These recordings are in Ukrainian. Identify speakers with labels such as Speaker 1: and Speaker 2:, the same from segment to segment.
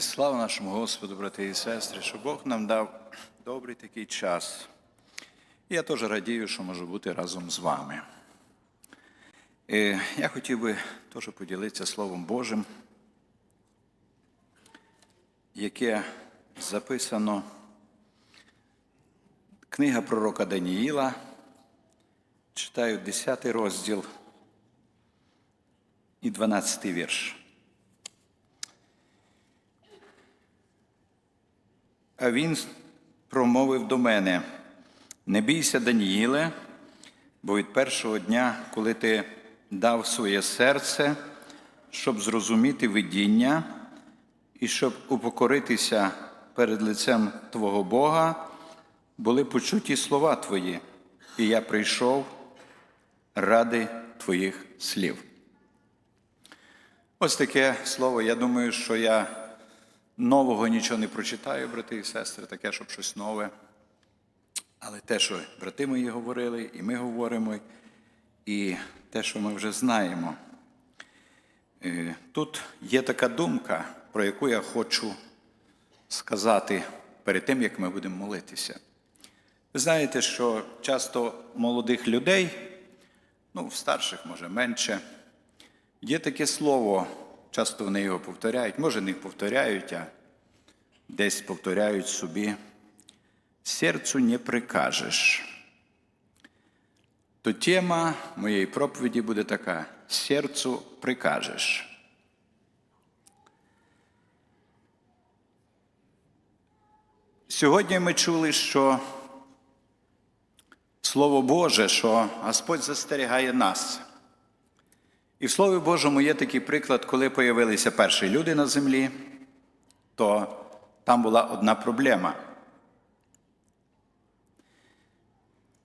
Speaker 1: Слава нашому Господу, брати і сестри, що Бог нам дав добрий такий час. І я теж радію, що можу бути разом з вами. Е, Я хотів би теж поділитися Словом Божим, яке записано книга пророка Даніїла. Читаю 10 розділ і 12 вірш. А він промовив до мене: не бійся, Даніїле, бо від першого дня, коли ти дав своє серце, щоб зрозуміти видіння і щоб упокоритися перед лицем Твого Бога, були почуті слова Твої, і я прийшов ради Твоїх слів. Ось таке слово. Я думаю, що я нового нічого не прочитаю, брати і сестри, таке, щоб щось нове. Але те, що брати мої говорили, і ми говоримо, і те, що ми вже знаємо. Е, Тут є така думка, про яку я хочу сказати перед тим, як ми будемо молитися. Ви знаєте, що часто молодих людей, ну, в старших, може, менше, є таке слово, часто вони його повторяють, може, не повторяють, а десь повторяють собі. Серцю не прикажеш. То тема моєї проповіді буде така: серцю прикажеш. Сьогодні ми чули, що Слово Боже, що Господь застерігає нас. І в Слові Божому є такий приклад, коли появилися перші люди на землі, то там була одна проблема.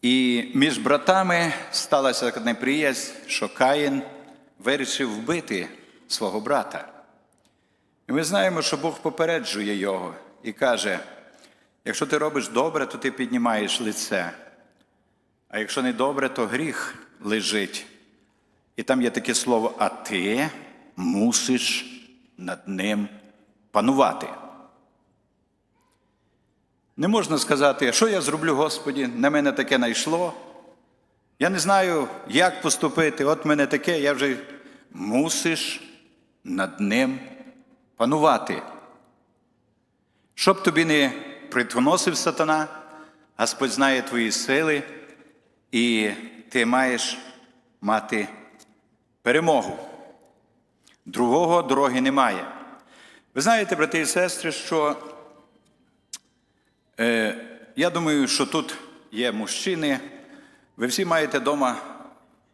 Speaker 1: І між братами сталася така неприязнь, що Каїн вирішив вбити свого брата. І ми знаємо, що Бог попереджує його і каже: якщо ти робиш добре, то ти піднімаєш лице, а якщо не добре, то гріх лежить. І там є таке слово, а ти мусиш над ним панувати. Не можна сказати, що я зроблю, Господі, на мене таке найшло. Я не знаю, як поступити, от мене таке, я вже мусиш над ним панувати. Щоб тобі не притоносив сатана, Господь знає твої сили, і ти маєш мати перемогу. Другого дороги немає. Ви знаєте, брати і сестри, що Е, Я думаю, що тут є мужчини. Ви всі маєте вдома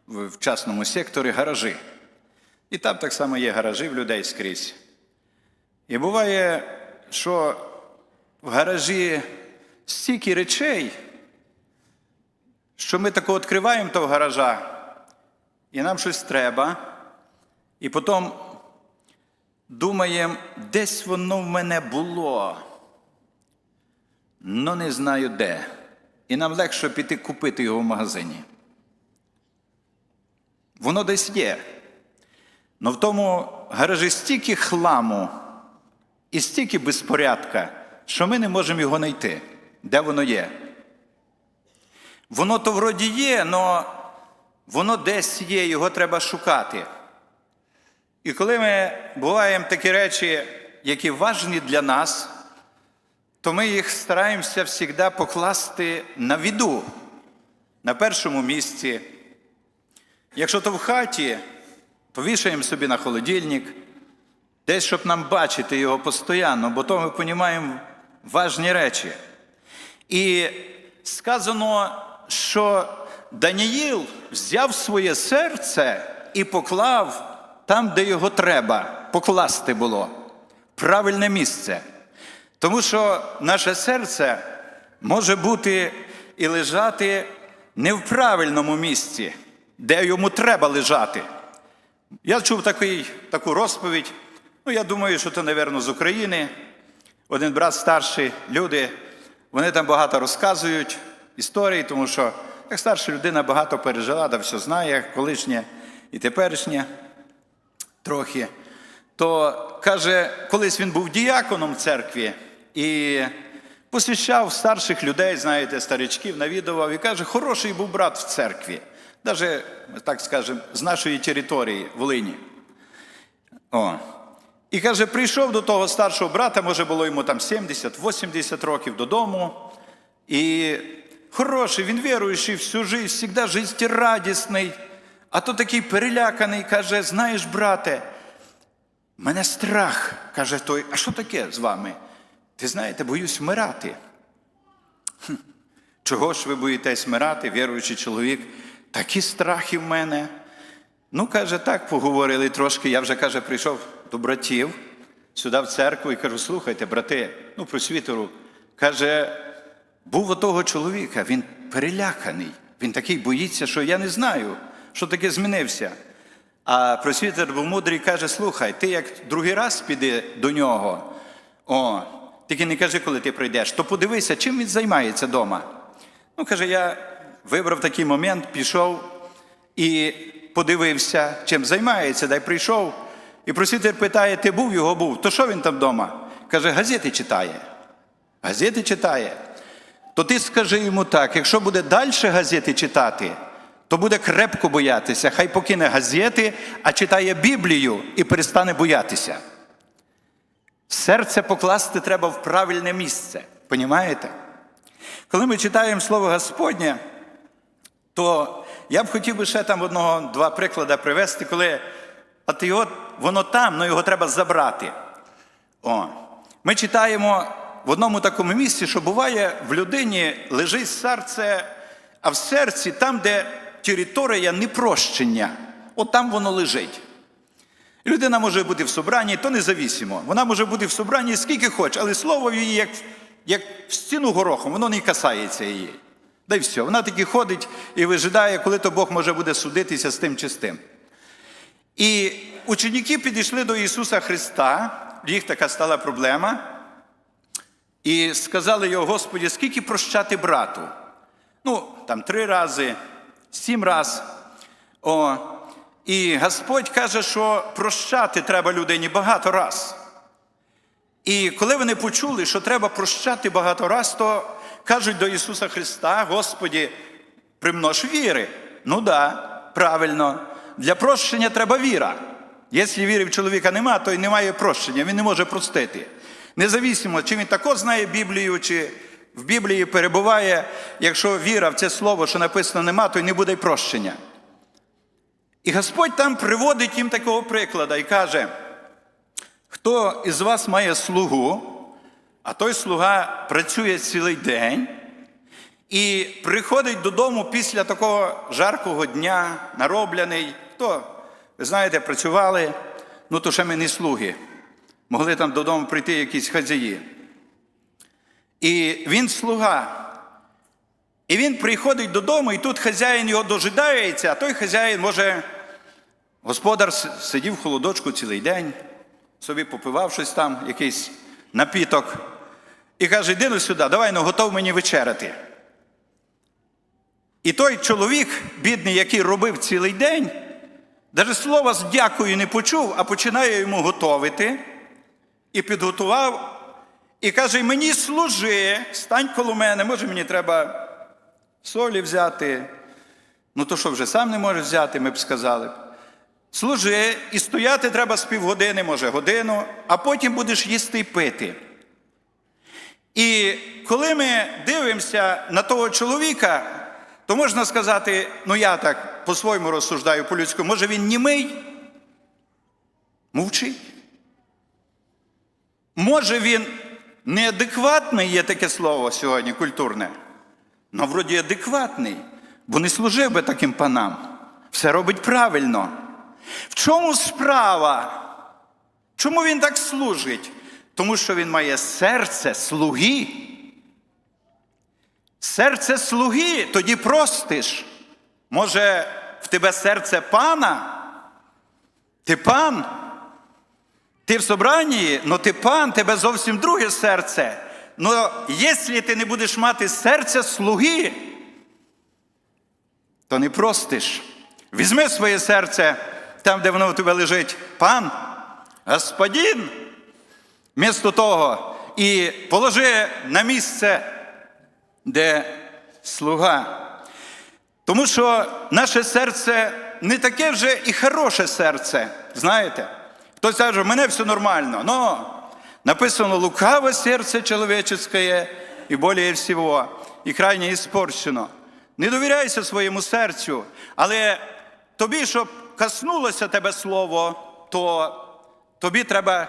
Speaker 1: в частному секторі гаражі. І там так само є гаражі в людей скрізь. І буває, що в гаражі стільки речей, що ми тако відкриваємо того гаража, і нам щось треба, і потім думаємо, десь воно в мене було но не знаю де. І нам легше піти купити його в магазині. Воно десь є. Но в тому гаражі стільки хламу і стільки безпорядка, що ми не можемо його знайти. Де воно є? Воно то вроді є, але воно десь є, його треба шукати. І коли ми буваємо такі речі, які важні для нас, то ми їх стараємося завжди покласти на віду, на першому місці. Якщо то в хаті, то вішаємо собі на холодильник, десь, щоб нам бачити його постійно, бо то ми розуміємо важні речі. І сказано, що Даніїл взяв своє серце і поклав там, де його треба, покласти було, правильне місце. Тому що наше серце може бути і лежати не в правильному місці, де йому треба лежати. Я чув такий, таку розповідь, ну я думаю, що це, мабуть, з України. Один брат старший, люди, вони там багато розказують історії, тому що як старша людина багато пережила, да все знає, колишнє і теперішнє трохи то каже, колись він був діяконом церкві і посвящав старших людей, знаєте, старичків, навідував і каже, хороший був брат в церкві, навіть, так скажемо, з нашої території Волині. О. І каже, прийшов до того старшого брата, може було йому там 70-80 років додому. І хороший, він віруючий всю життя, завжди життєрадісний. А то такий переляканий, каже: знаєш, брате, мене страх. Каже той, а що таке з вами? Ти знаєте, боюсь вмирати. «Хм, Чого ж ви боїтесь вмирати, віруючий чоловік? Такі страхи в мене. Ну, каже, так поговорили трошки. Я вже, каже, прийшов до братів сюди в церкву і кажу: слухайте, брати, ну, просвітеру, каже, був у того чоловіка, він переляканий, він такий боїться, що я не знаю, що таке змінився. А просвітер був мудрий каже: слухай, ти як другий раз піди до нього, о, тільки не кажи, коли ти прийдеш, то подивися, чим він займається вдома. Ну, каже, я вибрав такий момент, пішов і подивився, чим займається, дай прийшов. І просвітер питає: ти був його був? То що він там вдома? Каже, газети читає. Газети читає. То ти скажи йому так: якщо буде далі газети читати, то буде крепко боятися. Хай покине газети, а читає Біблію і перестане боятися. Серце покласти треба в правильне місце. Понімаєте? Коли ми читаємо Слово Господнє, то я б хотів би ще там одного два приклади привести, коли от його, воно там, але його треба забрати. О. Ми читаємо в одному такому місці, що буває, в людині лежить серце, а в серці там, де територія непрощення, от там воно лежить. Людина може бути в собранні, то незавісимо. Вона може бути в собранні скільки хоче, але слово її, як, як в стіну горохом, воно не касається її. Да й все. Вона таки ходить і вижидає, коли то Бог може буде судитися з тим чи з тим. І ученики підійшли до Ісуса Христа, їх така стала проблема, і сказали його, Господі, скільки прощати брату? Ну, там три рази, сім раз. О, і Господь каже, що прощати треба людині багато раз. І коли вони почули, що треба прощати багато раз, то кажуть до Ісуса Христа, Господі, примнож віри. Ну да, правильно. Для прощення треба віра. Якщо віри в чоловіка нема, то й немає прощення, він не може простити. Независимо, чи він також знає Біблію, чи в Біблії перебуває, якщо віра в це слово, що написано нема, то й не буде й прощення. І Господь там приводить їм такого прикладу і каже: хто із вас має слугу, а той слуга працює цілий день і приходить додому після такого жаркого дня, нароблений, хто, ви знаєте, працювали, ну то ще ми не слуги. Могли там додому прийти якісь хазяї. І він слуга. І він приходить додому, і тут хазяїн його дожидається, а той хазяїн може, господар сидів в холодочку цілий день, собі попивав щось там, якийсь напіток, і каже: йди ну сюди, давай ну, готов мені вечеряти. І той чоловік, бідний, який робив цілий день, навіть слова з дякою не почув, а починає йому готовити і підготував, і каже: мені служи, стань коло мене, може мені треба солі взяти. Ну, то що вже сам не можеш взяти, ми б сказали. Служи, і стояти треба з півгодини, може, годину, а потім будеш їсти і пити. І коли ми дивимося на того чоловіка, то можна сказати, ну я так по-своєму розсуждаю по-людську, може він німий? Мовчить. Може він неадекватний, є таке слово сьогодні культурне. Ну, вроді адекватний, бо не служив би таким панам. Все робить правильно. В чому справа? Чому він так служить? Тому що він має серце слуги. Серце слуги, тоді простиш. Може, в тебе серце пана? Ти пан? Ти в собранні, ну ти пан, тебе зовсім друге серце. Но якщо ти не будеш мати серця слуги, то не простиш. Візьми своє серце там, де воно у тебе лежить, пан, Господин, вмісто того, і положи на місце, де слуга. Тому що наше серце не таке вже і хороше серце. Знаєте? Хтось каже, мене все нормально. Но написано лукаве серце чоловіческое і более всього, і крайне іспорчено. Не довіряйся своєму серцю, але тобі, щоб коснулося тебе слово, то тобі треба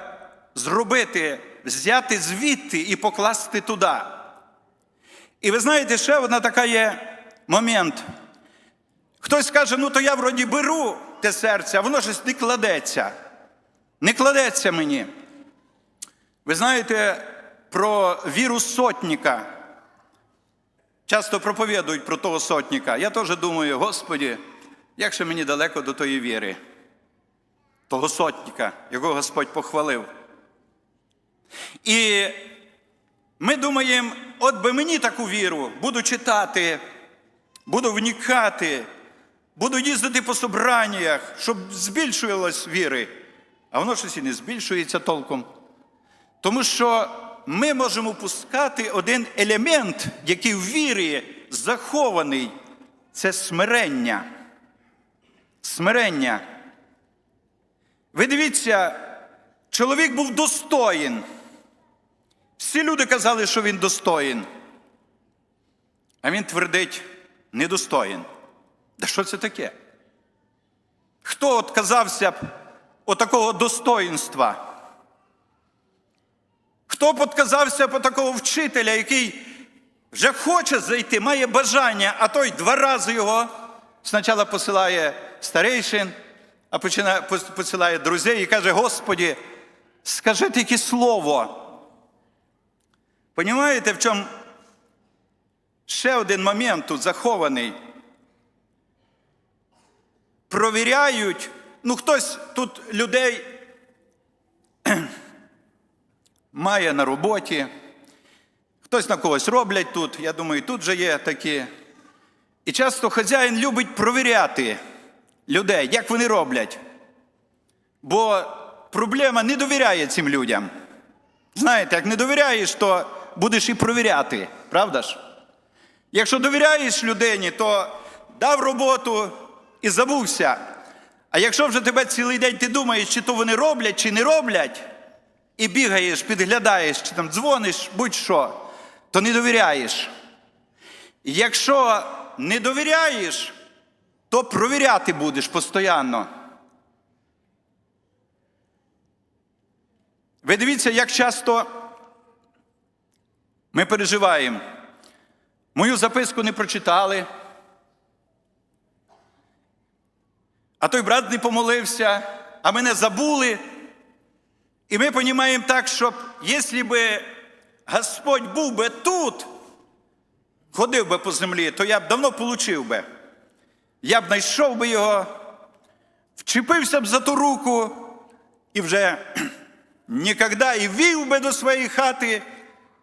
Speaker 1: зробити, взяти звідти і покласти туди. І ви знаєте, ще одна така є момент. Хтось скаже, ну то я вроді беру те серце, а воно щось не кладеться. Не кладеться мені. Ви знаєте про віру сотника. Часто проповідують про того сотника. Я теж думаю, Господі, як же мені далеко до тої віри, того сотника, якого Господь похвалив. І ми думаємо, от би мені таку віру, буду читати, буду вникати, буду їздити по собраннях, щоб збільшувалось віри. А воно щось і не збільшується толком. Тому що ми можемо пускати один елемент, який в вірі захований це смирення. Смирення. Ви дивіться, чоловік був достоїн. Всі люди казали, що він достоїн. А він твердить, недостоїн. Да що це таке? Хто отказався б от такого достоїнства? Хто б от такого вчителя, який вже хоче зайти, має бажання, а той два рази його спочатку посилає старейшин, а починає, посилає друзей і каже: Господі, скажи тільки слово. Понімаєте, в чому ще один момент тут захований? Провіряють, ну хтось тут людей має на роботі, хтось на когось роблять тут, я думаю, тут же є такі. І часто хазяїн любить провіряти людей, як вони роблять. Бо проблема не довіряє цим людям. Знаєте, як не довіряєш, то будеш і провіряти, правда ж? Якщо довіряєш людині, то дав роботу і забувся. А якщо вже тебе цілий день ти думаєш, чи то вони роблять, чи не роблять, і бігаєш, підглядаєш, чи там дзвониш, будь-що, то не довіряєш. Якщо не довіряєш, то провіряти будеш постійно. Ви дивіться, як часто ми переживаємо. Мою записку не прочитали. А той брат не помолився, а мене забули. І ми розуміємо так, що якщо б Господь був би тут, ходив би по землі, то я б давно получив би. Я б знайшов би його, вчепився б за ту руку і вже ніколи і вів би до своєї хати,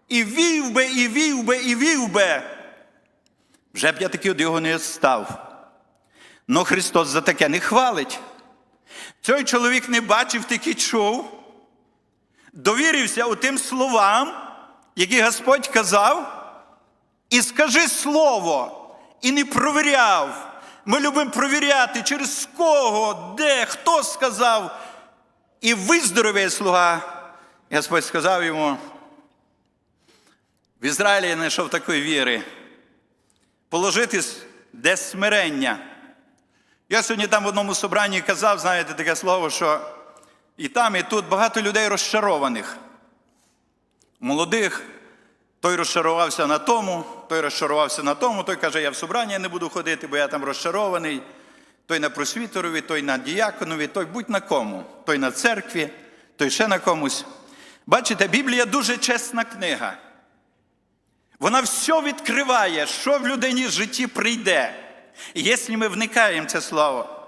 Speaker 1: і вів би, і вів би, і вів би. Вже б я таки від його не став. Но Христос за таке не хвалить. Цей чоловік не бачив, тільки чув, довірився тим словам, які Господь казав, і скажи слово, і не провіряв. Ми любимо провіряти, через кого, де, хто сказав, і виздоровіє слуга. Господь сказав йому, в Ізраїлі я знайшов такої віри. Положитись де смирення. Я сьогодні там в одному собранні казав, знаєте, таке слово, що і там, і тут багато людей розчарованих. Молодих, той розчарувався на тому, той розчарувався на тому, той каже, я в собрання не буду ходити, бо я там розчарований. Той на просвітерові, той на діяконові, той будь на кому, той на церкві, той ще на комусь. Бачите, Біблія дуже чесна книга. Вона все відкриває, що в людині в житті прийде. І якщо ми вникаємо в це слово,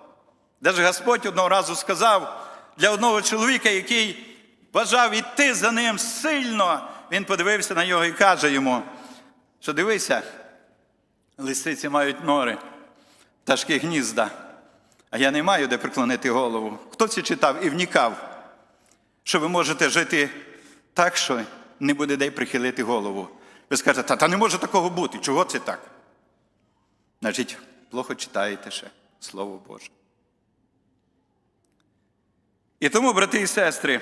Speaker 1: навіть Господь одного разу сказав для одного чоловіка, який бажав іти за ним сильно, він подивився на нього і каже йому, що дивися, лисиці мають нори, пташки гнізда, а я не маю де приклонити голову. Хто це читав і внікав? що ви можете жити так, що не буде де прихилити голову. Ви скажете, та, та не може такого бути. Чого це так? Значить, плохо читаєте ще Слово Боже. І тому, брати і сестри,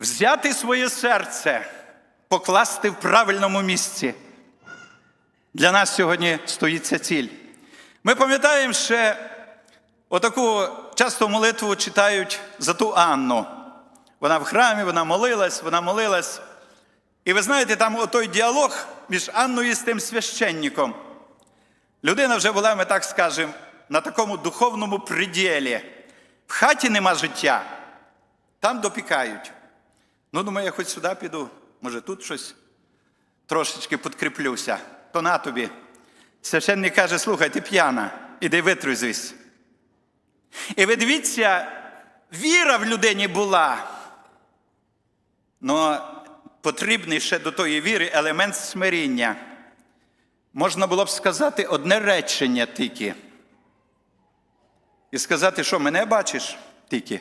Speaker 1: взяти своє серце, покласти в правильному місці. Для нас сьогодні стоїть ця ціль. Ми пам'ятаємо ще отаку часто молитву читають за ту Анну. Вона в храмі, вона молилась, вона молилась. І ви знаєте, там отой діалог між Анною і тим священником. Людина вже була, ми так скажемо, на такому духовному приділі. В хаті нема життя, там допікають. Ну, думаю, я хоч сюди піду, може тут щось трошечки підкріплюся. То на тобі. Священник каже, слухай, ти п'яна, іди витрузвись. І ви дивіться, віра в людині була. Но потрібний ще до тої віри елемент смиріння. Можна було б сказати одне речення тільки. І сказати, що мене бачиш тільки,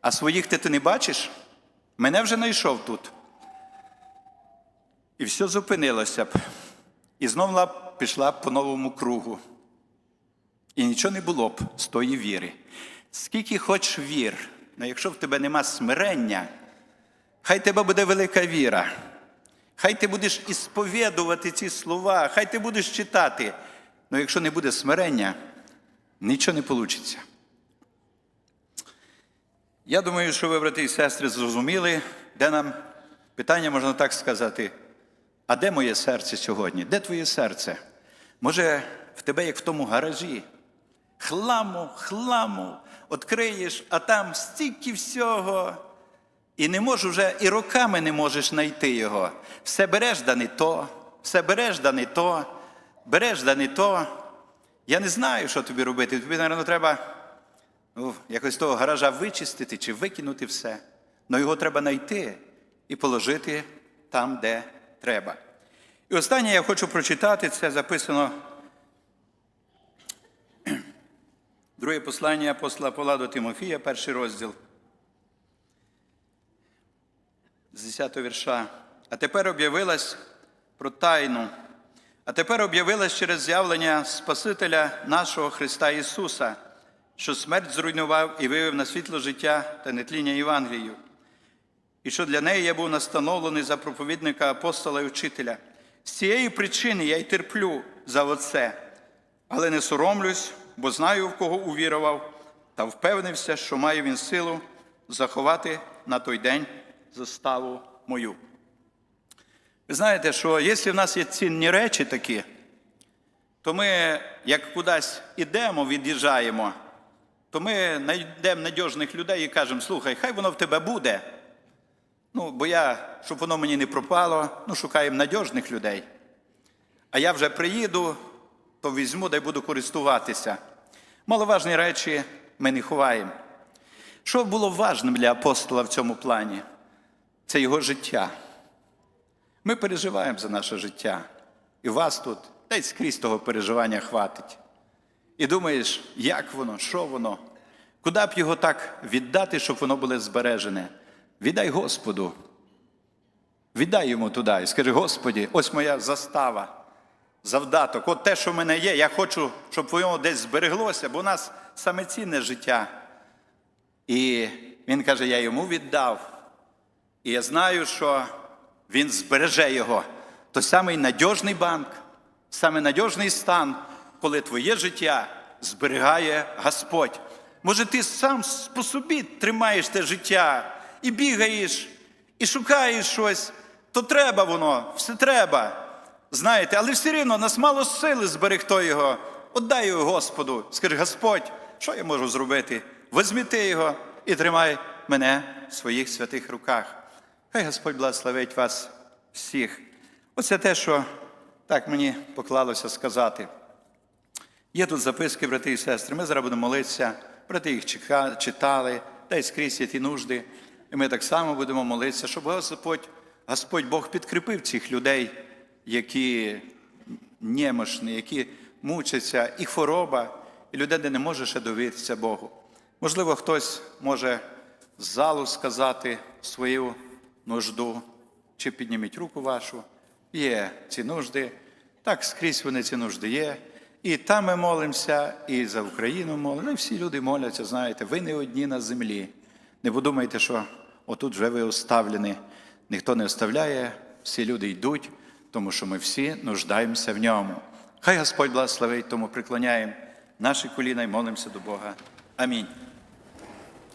Speaker 1: а своїх ти, ти не бачиш, мене вже знайшов тут. І все зупинилося б. І знову пішла б по новому кругу. І нічого не було б з тої віри. Скільки хоч вір, але якщо в тебе нема смирення, хай тебе буде велика віра. Хай ти будеш ісповідувати ці слова, хай ти будеш читати. Але якщо не буде смирення, нічого не вийде. Я думаю, що ви, брати і сестри, зрозуміли, де нам питання, можна так сказати, а де моє серце сьогодні? Де твоє серце? Може, в тебе, як в тому гаражі, хламу, хламу, відкриєш, а там стільки всього. І не можу вже, і роками не можеш знайти його. Все береш да не то, все береш да не то, береш да не то. Я не знаю, що тобі робити. Тобі, мабуть, треба ну, якось того гаража вичистити чи викинути все. Але його треба знайти і положити там, де треба. І останнє я хочу прочитати, це записано. Друге послання апостола Павла до Тимофія, перший розділ. З 10 вірша. А тепер об'явилась про тайну. А тепер об'явилась через з'явлення Спасителя нашого Христа Ісуса, що смерть зруйнував і вивів на світло життя та нетління Євангелію. І що для неї я був настановлений за проповідника апостола і вчителя. З цієї причини я й терплю за оце, але не соромлюсь, бо знаю, в кого увірував, та впевнився, що має він силу заховати на той день заставу мою. Ви знаєте, що якщо в нас є цінні речі такі, то ми, як кудись ідемо, від'їжджаємо, то ми знайдемо надіжних людей і кажемо, слухай, хай воно в тебе буде. Ну, бо я, щоб воно мені не пропало, ну, шукаємо надіжних людей. А я вже приїду, то візьму да буду користуватися. Маловажні речі ми не ховаємо. Що було важним для апостола в цьому плані? Це його життя. Ми переживаємо за наше життя. І вас тут десь скрізь того переживання хватить. І думаєш, як воно, що воно? Куди б його так віддати, щоб воно було збережене? Віддай Господу. Віддай йому туди і скажи, Господі, ось моя застава, завдаток, от те, що в мене є, я хочу, щоб воно десь збереглося, бо у нас саме цінне життя. І він каже, я йому віддав. І я знаю, що він збереже його. То самий надіжний банк, самий надіжний стан, коли твоє життя зберігає Господь. Може, ти сам по собі тримаєш те життя і бігаєш, і шукаєш щось, то треба воно, все треба. Знаєте, але все рівно нас мало сили зберегти його. Отдай його Господу. Скажи, Господь, що я можу зробити? Возьміти його і тримай мене в своїх святих руках. Хай Господь благословить вас всіх. Оце те, що так мені поклалося сказати. Є тут записки, брати і сестри. Ми зараз будемо молитися, брати їх читали, та й скрізь є ті нужди. І ми так само будемо молитися, щоб Господь, Господь Бог підкріпив цих людей, які немощні, які мучаться, і хвороба, і людина не може ще довіритися Богу. Можливо, хтось може з залу сказати свою нужду, чи підніміть руку вашу. Є ці нужди. Так скрізь вони ці нужди є. І там ми молимося, і за Україну молимося. І всі люди моляться, знаєте, ви не одні на землі. Не подумайте, що отут вже ви оставлені. Ніхто не оставляє, всі люди йдуть, тому що ми всі нуждаємося в ньому. Хай Господь благословить, тому приклоняємо наші коліна і молимося до Бога. Амінь.